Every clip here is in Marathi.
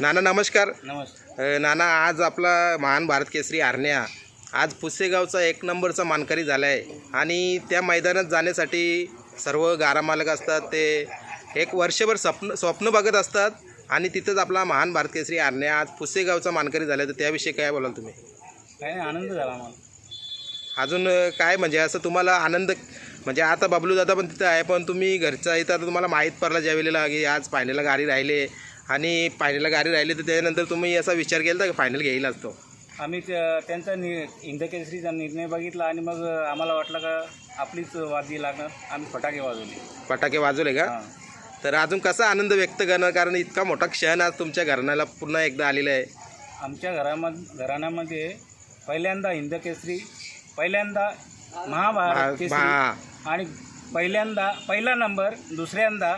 नाना नमस्कार. नमस्कार. अ, नाना आज आपला महान भारत केसरी आरण्या आज पुसेगावचा एक नंबरचा मानकरी झाला आहे आणि त्या मैदानात जाण्यासाठी सर्व गारा मालक असतात ते एक वर्षभर स्वप्न स्वप्न बघत असतात आणि तिथंच आपला महान भारत केसरी आरण्या आज पुसेगावचा मानकरी झाला तर त्याविषयी काय बोलाल तुम्ही? काय नाही, आनंद झाला आम्हाला. अजून अ, काय म्हणजे असं तुम्हाला आनंद म्हणजे आता बबलू दादा पण तिथं आहे पण तुम्ही घरचा इथं आता तुम्हाला माहीत पडला ज्या वेळेला की आज फायनलला गाडी राहिले. आणि फायनलला गाडी राहिली तर त्यानंतर तुम्ही असा विचार केला का फायनल घेईल असतो आम्ही त्या- त्यांचा नि इंदकेसरीचा निर्णय बघितला आणि मग आम्हाला वाटलं का आपलीच वादी लागणार. आम्ही फटाके वाजवले. फटाके वाजवले का? हां. तर अजून कसा आनंद व्यक्त करणार? कारण इतका मोठा क्षण आज तुमच्या घराण्याला पुन्हा एकदा आलेला आहे. आमच्या घरामध्ये घराण्यामध्ये पहिल्यांदा हिंदकेसरी पहिल्यांदा महाभारत केसरी आणि पहिल्यांदा पहिला नंबर दुसऱ्यांदा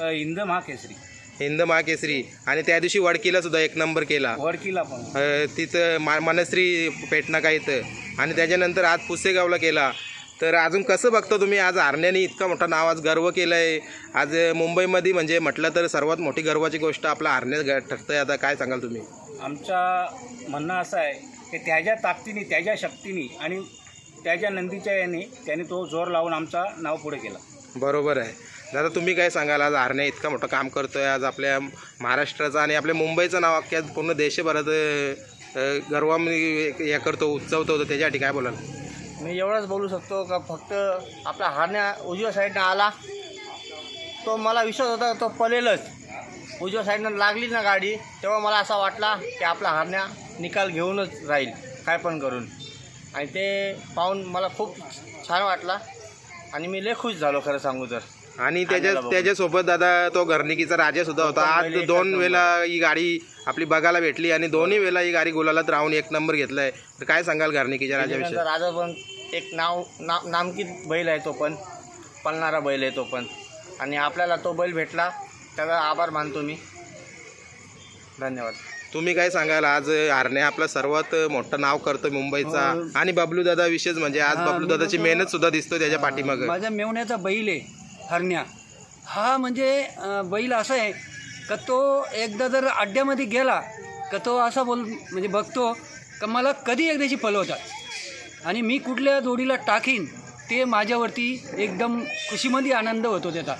अ, हिंद महाकेसरी हिंद महाकेसरी. आणि त्या दिवशी वडकीला सुद्धा एक नंबर केला. वडकीला पण. अ, तिथं मा मनश्री पेटनाका इथं. आणि त्याच्यानंतर आज पुसेगावला केला. तर अजून कसं बघतो तुम्ही? आज आरण्याने इतका मोठा नाव आज गर्व केलं आहे आज मुंबईमध्ये म्हणजे म्हटलं तर सर्वात मोठी गर्वाची गोष्ट आपला आरण्या ठरतंय. आता काय सांगाल तुम्ही? आमचा म्हणणं असं आहे की त्याच्या ताकदीने त्याच्या शक्तीने आणि त्याच्या नंदीच्या याने त्याने तो जोर लावून आमचा नाव पुढे केला. बरोबर आहे. दादा तुम्ही काय सांगाल? आज आरण्या इतका मोठं काम करतोय. आज आपल्या महाराष्ट्राचं आणि आपल्या मुंबईचं नाव अख्ख्या पूर्ण देशभरात अ, गर्वामध्ये हे करतो उच्चवतो तर त्याच्यासाठी काय बोलाल? मी एवढंच बोलू शकतो का फक्त आपला हारण्या उजव्या साईडनं आला तो मला विश्वास होता तो पलेलच उजव्या साईडनं लागली ना गाडी तेव्हा मला असा वाटला की आपला हारण्या निकाल घेऊनच राहील काय पण करून. आणि ते पाहून मला खूप छान वाटला आणि मी लय खुश झालो खरं सांगू तर. आणि त्याच्या. त्याच्यासोबत दादा तो घरनिकीचा राजा सुद्धा होता. आज दोन वेळा ही गाडी आपली बघायला भेटली आणि दोन्ही वेळेला ही गाडी गुलालात राहून एक नंबर घेतलाय. तर काय सांगाल घरनिकीच्या राजाविषयी? राजा पण एक नाव ना नामकीत बैल आहे तो पण. पळणारा बैल आहे तो पण. आणि आपल्याला तो बैल भेटला. त्याचा आभार मानतो मी. धन्यवाद. तुम्ही काय सांगाल? आज आरण्या आपलं सर्वात मोठं नाव करतं मुंबईचा. आणि बबलू दादा विशेष म्हणजे आज बबलू दादाची मेहनत सुद्धा दिसतो त्याच्या पाठीमागं. माझ्या मेवण्याचा बैल आहे. हरण्या. हा म्हणजे बैल असा आहे का तो एकदा जर अड्ड्यामध्ये गेला का तो असा बोल म्हणजे बघतो का मला कधी एकदाची पलवतात आणि मी कुठल्या जोडीला टाकीन ते माझ्यावरती एकदम खुशीमध्ये आनंद होतो त्याचा.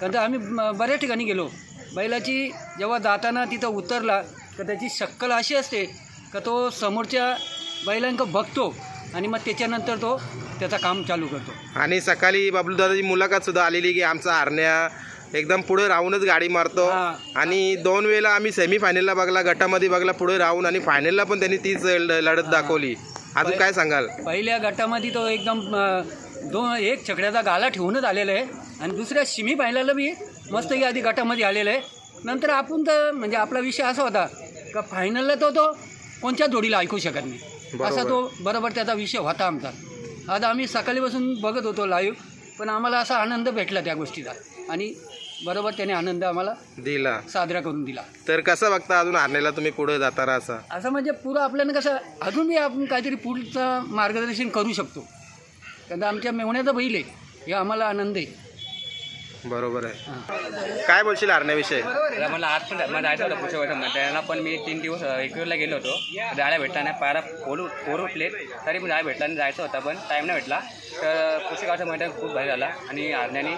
कारण तर आम्ही बऱ्याच ठिकाणी गेलो. बैलाची जेव्हा जाताना तिथं उतरला तर त्याची शक्कल अशी असते का तो समोरच्या बैलांक बघतो आणि मग त्याच्यानंतर तो त्याचं काम चालू करतो. आणि सकाळी बबलू दादाची मुलाखत सुद्धा आलेली की आमचा आरण्या एकदम पुढे राहूनच गाडी मारतो. हा. आणि दोन वेळेला आम्ही सेमीफायनलला बघला गटामध्ये बघला पुढे राहून आणि फायनलला पण त्यांनी तीच ल- लढत दाखवली. अजून काय सांगाल? पहिल्या गटामध्ये तो एकदम दोन एक छकड्याचा गाला ठेवूनच आलेला आहे. आणि दुसऱ्या शिमी पाहिल्याला बी मस्त की आधी गटामध्ये आलेला आहे. नंतर आपण तर म्हणजे आपला विषय असा होता का फायनलला तो तो कोणत्या जोडीला ऐकू शकत नाही. असा तो बरोबर त्याचा विषय होता आमचा. आज आम्ही सकाळी बसून बघत होतो लाईव्ह पण आम्हाला असा आनंद भेटला त्या गोष्टीचा. आणि बरोबर त्याने आनंद आम्हाला दिला. साजरा करून दिला. तर कसं बघता अजून आरण्याला तुम्ही पुढे जाताना असा? असं म्हणजे पुरं आपल्याला कसं अजून बी आपण काहीतरी पुढचं मार्गदर्शन करू शकतो. कारण आमच्या मेवण्याचा बैल आहे. हे आम्हाला आनंद आहे. बरोबर आहे. काय बोलशील आरण्याविषयी? तर मला आज पण मला जायचं होतं पुढच्या वर्षात त्याला पण मी तीन दिवस एकवीरला गेलो होतो. जायला भेटला नाही पायरा फोर पोर उठले. तरी पण जायला भेटला आणि जायचं होता पण टाईम नाही भेटला. तर पुस्तकाचं मैदान खूप भारी झाला आणि आरण्याने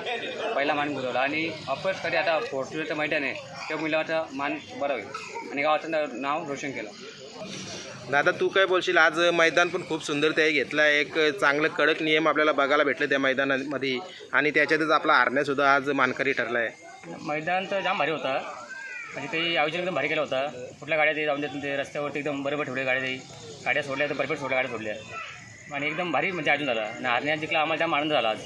पहिला मान बुजवला आणि ऑफकोर्स कधी आता फोर्च्युनरचं मैदान आहे. त्या मुलाचं मान बरं होईल. आणि गावाचं नाव रोशन केलं. दादा तू काय बोलशील? आज मैदान पण खूप सुंदर ते घेतलं एक चांगलं कडक नियम आपल्याला बघायला भेटले त्या मैदानामध्ये. आणि त्याच्यातच आपला आरण्यासुद्धा आज मानकरी ठरला आहे मैदान तर जाम भारी होता. म्हणजे ते आयोजन एकदम भारी केलं होतं. कुठल्या गाड्या ते जाऊन देत ते रस्त्यावरती एकदम बरोबर ठेवले गाड्या ते. गाड्या सोडल्या तर परफेक्ट सोडल्या गाड्या सोडल्या. आणि एकदम भारी म्हणजे अजून झाला. आणि हरण्या जिंकला आम्हाला जाम आनंद झाला आज.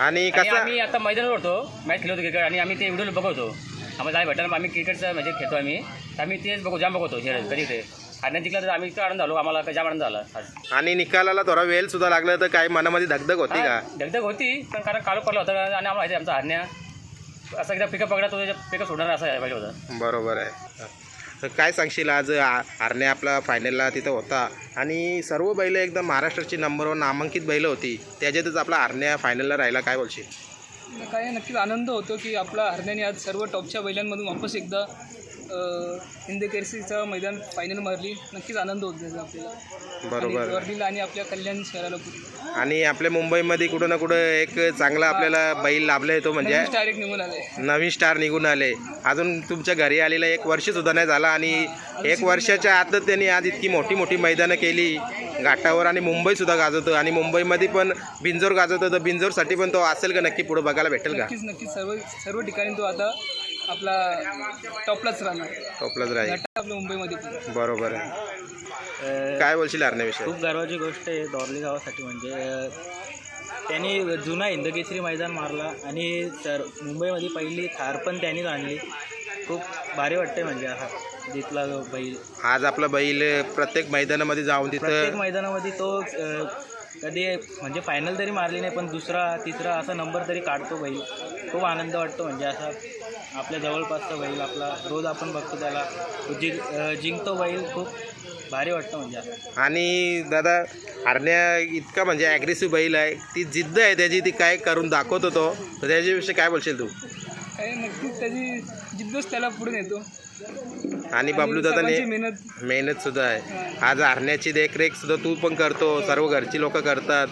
आणि कसं आम्ही आता मैदानावर होतो मॅच खेळतो क्रिकेट. आणि आम्ही ते व्हिडिओ बघवतो. आम्हाला जाय भेटलं आम्ही क्रिकेटचं म्हणजे खेळतो आम्ही. तर आम्ही तेच बघू जाम बघतो शहरात कधी ते हरण्या जिंकला तर आम्ही इतका आनंद झालो आम्हाला जाम आनंद झाला. आज आणि निकालाला थोडा वेळ सुद्धा लागला तर काही मनामध्ये धगधग होती का? हा, दगदग होती पण कारण काळू पडला होता आणि आम्हाला माहिती आहे आमचा हरण्या असं एकदा पिकअप पकडला तो पिकअप सोडणार असं पाहिजे होता. बरोबर आहे. तर काय सांगशील आज आ- आरण्या आपला फायनलला तिथं होता. आणि सर्व बैलं एकदम महाराष्ट्राची नंबर वन नामांकित बैलं होती. त्याच्यातच आपला आरण्या फायनलला राहिला काय बोलशील? काय नक्कीच आनंद होतो की आपला हरण्याने आज सर्व टॉपच्या बैलांमधून वापस एकदा हिंद केसरीचं मैदान फायनल मारली नक्कीच आनंद होतो त्याचा आपल्याला. बरोबर. आणि वर्धीला आणि आपल्या कल्याण शहराला खूप. आणि आपल्या मुंबईमध्ये कुठं ना कुठं एक चांगला आपल्याला बैल लाभला तो म्हणजे स्टार एक निघून आले नवीन स्टार निघून आले. अजून तुमच्या घरी आलेला एक वर्ष सुद्धा नाही झाला आणि एक वर्षाच्या आतच त्यांनी आज इतकी मोठी मोठी मैदानं केली. घाटावर आणि मुंबई सुद्धा गाजवतो आणि मुंबईमध्ये पण बिंजोर गाजवतो. तर बिंजोरसाठी पण तो असेल का? नक्की पुढे बघायला भेटेल का? नक्कीच नक्कीच. सर्व सर्व ठिकाणी तो आता आपला टॉपलाच राहणार. टोपलाच राहील. घाटा आपल्या मुंबईमध्ये पण. बरोबर आहे. काय बोलशील हरण्याविषयी खूप गर्वाची गोष्ट आहे दौरली गावासाठी म्हणजे अ, त्यांनी जुना हिंदकेसरी मैदान मारला आणि तर मुंबईमध्ये पहिली थार पण त्यांनीच आणली. खूप भारी वाटते म्हणजे हा. जिथला बैल. आज आपला बैल प्रत्येक मैदानामध्ये जाऊन प्रत्येक तिथं मैदानामध्ये तो अ, कधी म्हणजे फायनल तरी मारली नाही पण दुसरा तिसरा असा नंबर तरी काढतो बैल. खूप आनंद वाटतो म्हणजे असा आपल्या जवळपासचा बैल आपला रोज आपण बघतो त्याला. तो जिंक अ, जिंकतो बैल खूप भारी वाटतं म्हणजे असं. आणि दादा हरण्या इतका म्हणजे ॲग्रेसिव्ह बैल आहे. ती जिद्द आहे त्याची ती काय करून दाखवत होतो तर त्याच्याविषयी काय बोलशील तू? काय नक्कीच त्याची जिद्दच त्याला पुढे नेतो. आणि बाबलू दादाने मेहनत. मेहनत सुद्धा आहे. आज हरण्याची देखरेख सुद्धा तू पण करतो. सर्व घरची लोक करतात.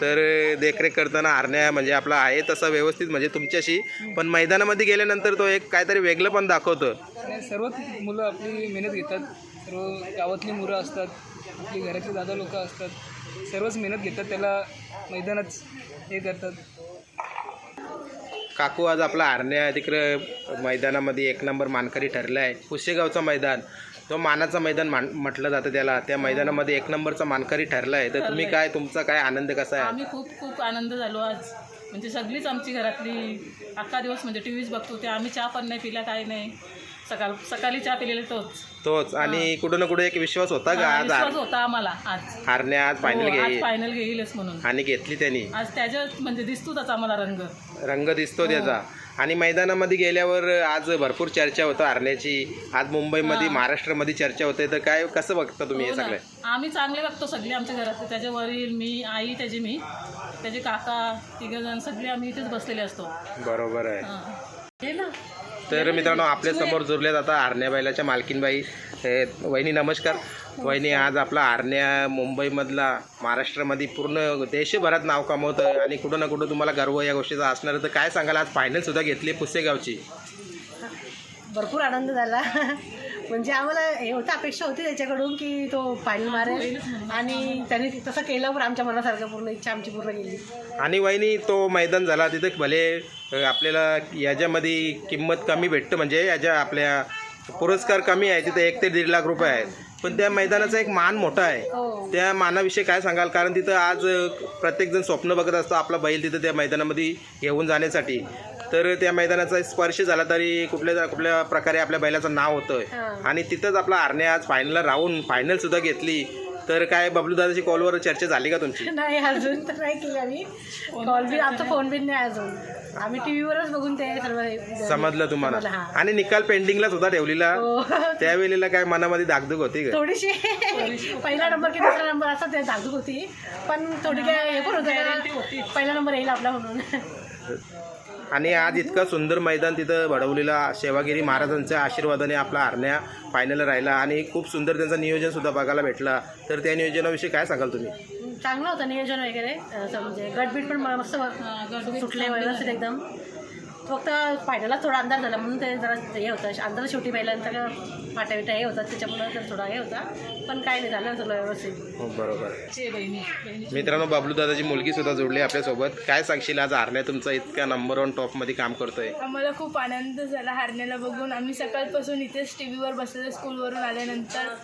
तर देखरेख करताना हरण्या म्हणजे आपला आहे तसा व्यवस्थित म्हणजे तुमच्याशी. पण मैदानामध्ये गेल्यानंतर तो एक काहीतरी वेगळं पण दाखवतो. सर्वच मुलं आपली मेहनत घेतात. सर्व गावातली मुलं असतात. आपली घरातली दादा लोक असतात. सर्वच मेहनत घेतात. त्याला मैदानात हे करतात. काकू आज आपला आरण्या तिकडे मैदानामध्ये एक नंबर मानकरी ठरला आहे पुशेगावचं मैदान तो मानाचं मैदान मान म्हटलं जातं त्याला. त्या मैदानामध्ये एक नंबरचा मानकरी ठरला आहे तर तुम्ही काय तुमचा काय आनंद कसा आहे? आम्ही खूप खूप आनंद झालो आज. म्हणजे सगळीच आमची घरातली अख्खा दिवस म्हणजे टी व्हीच बघतो. ते आम्ही चहा पण नाही पिला काय नाही. सकाळ सकाळी चहा पिलेले तोच. तोच. आणि कुठं ना कुठं एक विश्वास होता का हा, आज विश्वास हार- होता आम्हाला आज. हारण्या आज फायनल हो, आज घेईल. फायनल घेईलच म्हणून. आणि घेतली त्यांनी. आज त्याच्यात म्हणजे दिसतोच आम्हाला रंग. रंग दिसतो त्याचा. आणि मैदानामध्ये गेल्यावर आज भरपूर चर्चा होतं हरण्याची. आज मुंबईमध्ये महाराष्ट्रामध्ये चर्चा होते. तर काय कसं बघता तुम्ही हे हो ना. सगळं? आम्ही चांगले बघतो सगळे आमच्या घरात त्याचे वडील मी आई त्याचे मी त्याचे काका तिघजण सगळे आम्ही इथेच बसलेले असतो. बरोबर आहे. हा. हे ना तर मित्रांनो आपल्यासमोर जुरल्यात आता आरण्या बैलाच्या मालकीनबाई. हे, वहिनी नमस्कार. वहिनी आज आपला आरण्या मुंबईमधला महाराष्ट्रामध्ये पूर्ण देशभरात नाव कमवतं आणि कुठं ना कुठं तुम्हाला गर्व या गोष्टीचा असणार तर काय सांगाल? आज फायनलसुद्धा घेतली पुसेगावची. भरपूर आनंद झाला. म्हणजे आम्हाला हे होतं अपेक्षा होती त्याच्याकडून की तो फायनल मारेल. आणि त्याने तसं केलं पण आमच्या मनासारखं पूर्ण इच्छा आमची पूर्ण केली आणि वहिनी तो मैदान झाला तिथे भले आपल्याला याच्यामध्ये किंमत कमी भेटतं म्हणजे याच्या आपल्या पुरस्कार कमी आहे तिथे एक ते दीड लाख रुपये आहेत. पण त्या मैदानाचा एक मान मोठा आहे. हो. त्या मानाविषयी काय सांगाल? कारण तिथं आज प्रत्येकजण स्वप्न बघत असतो आपला बैल तिथं त्या मैदानामध्ये घेऊन जाण्यासाठी. तर त्या मैदानाचा स्पर्श झाला तरी कुठल्या कुठल्या प्रकारे आपल्या बैलाचं नाव होतं हां. आणि तिथंच आपला आरण्या आज फायनलला राहून फायनल सुद्धा घेतली. तर काय बबलू दादाची कॉलवर चर्चा झाली का तुमची? नाही अजून तर नाही केली आम्ही. कॉल बिन आमचा फोन बिन नाही अजून. आम्ही टी व्हीवरच बघून ते सर्व समजलं तुम्हाला. आणि निकाल पेंडिंगला सुद्धा ठेवलेला. हो. त्यावेळेला काय मनामध्ये दागदुग होती का? थोडीशी. पहिला नंबर की दुसरा नंबर असं ते धाकधूक होती. पण थोडी काय हे पण होतं पहिला नंबर येईल आपला म्हणून. आणि आज इतकं सुंदर मैदान तिथं घडवलेला सेवागिरी महाराजांच्या आशीर्वादाने आपला हरण्या फायनल राहिला आणि खूप सुंदर त्यांचं नियोजन सुद्धा बघायला भेटला. तर त्या नियोजनाविषयी काय सांगाल तुम्ही? चांगलं होतं नियोजन वगैरे. म्हणजे गटबीट पण मस्त सुटले व्यवस्थित एकदम. फक्त फायनलला थोडा अंदाज झाला म्हणून ते जरा हे होतं. अंदाज शेवटी पहिल्यांदा फाट्या बिट्या हे होतात त्याच्यामुळे तर थोडा हे होता. पण काय नाही झालं सगळं व्यवस्थित. हो बरोबर. चे बहिणी बहिणी मित्रांनो बबलू दादाची मुलगी सुद्धा जोडली आपल्यासोबत. काय सांगशील आज हरण्या तुमचा इतक्या नंबर वन टॉपमध्ये काम करतोय? आम्हाला खूप आनंद झाला हारण्याला बघून. आम्ही सकाळपासून इथेच टी व्हीवर बसलेलो स्कूलवरून आल्यानंतर.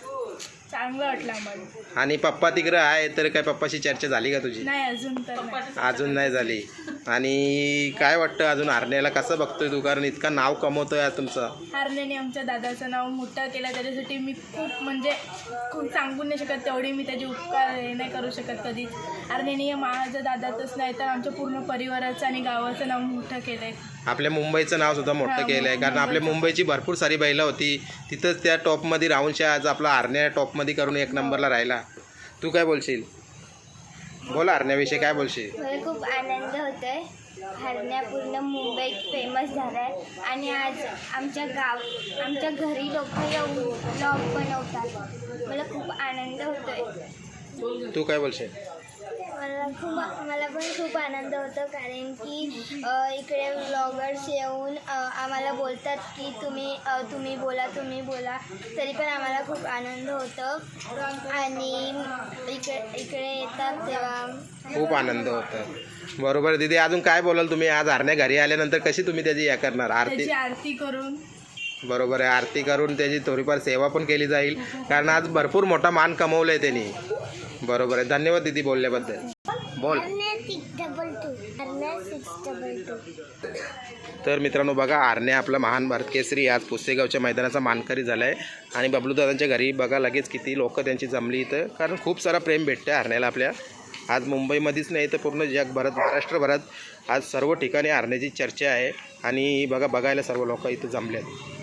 चांगलं वाटलं आम्हाला. आणि पप्पा तिकडं आहे तर काय पप्पाशी चर्चा झाली का तुझी? नाही अजून तर नाही. अजून नाही झाली. आणि काय वाटतं अजून हरण्याला? कसं बघतोय तू? कारण इतकं नाव कमवतोय आज तुमचं. हारण्याने आमच्या दादाचं नाव मोठं केलं. त्याच्यासाठी मी खूप म्हणजे खूप सांगू नाही शकत तेवढे मी त्याचे उपकार हे नाही करू शकत कधीच. हारण्याने माझं दादाचंच नाही तर आमच्या पूर्ण परिवाराचं आणि गावाचं नाव मोठं केलं आहे आपल्या मुंबईचं नाव सुद्धा मोठं केलं आहे कारण आपल्या मुंबईची भरपूर सारी बैलं होती. तिथंच त्या टॉपमध्ये राहूनशा आज आपला हरण्या टॉपमध्ये करून एक नंबरला राहिला. तू काय बोलशील? बोला हरण्याविषयी काय बोलशील? मला खूप आनंद होतो आहे हरण्या पूर्ण मुंबईत फेमस झाला आहे आणि आज आमच्या गाव आमच्या घरी लोक येऊन ब्लॉग बनवतात. मला खूप आनंद होतो आहे तू काय बोलशील? मला खूप मला पण खूप आनंद होतो कारण की इकडे व्लॉगर्स येऊन आम्हाला बोलतात की तुम्ही तुम्ही बोला तुम्ही बोला. तरी पण आम्हाला खूप आनंद होतो. आणि इकडे इकडे येतात तेव्हा. खूप आनंद होतो. बरोबर दीदी अजून काय बोलाल तुम्ही? आज हरण्या घरी आल्यानंतर कशी तुम्ही त्याची या करणार? आरती? त्याची आरती करून. बरोबर आहे. आरती करून त्याची थोडीफार सेवा पण केली जाईल. कारण आज भरपूर मोठा मान कमवलाय त्यांनी. बरोबर आहे. धन्यवाद दीदी बोलल्याबद्दल. बोल. तर मित्रांनो बघा आरण्या आपला महान भारत केसरी आज पुसेगावच्या मैदानाचा मानकरी झाला आहे आणि बबलूदादांच्या घरी बघा लगेच किती लोक त्यांची जमली इथं. कारण खूप सारा प्रेम भेटते आरण्याला आपल्या. आज मुंबईमध्येच नाही तर पूर्ण जगभरात महाराष्ट्रभरात आज सर्व ठिकाणी आरण्याची चर्चा आहे. आणि बघा बघायला सर्व लोक इथं जमले आहेत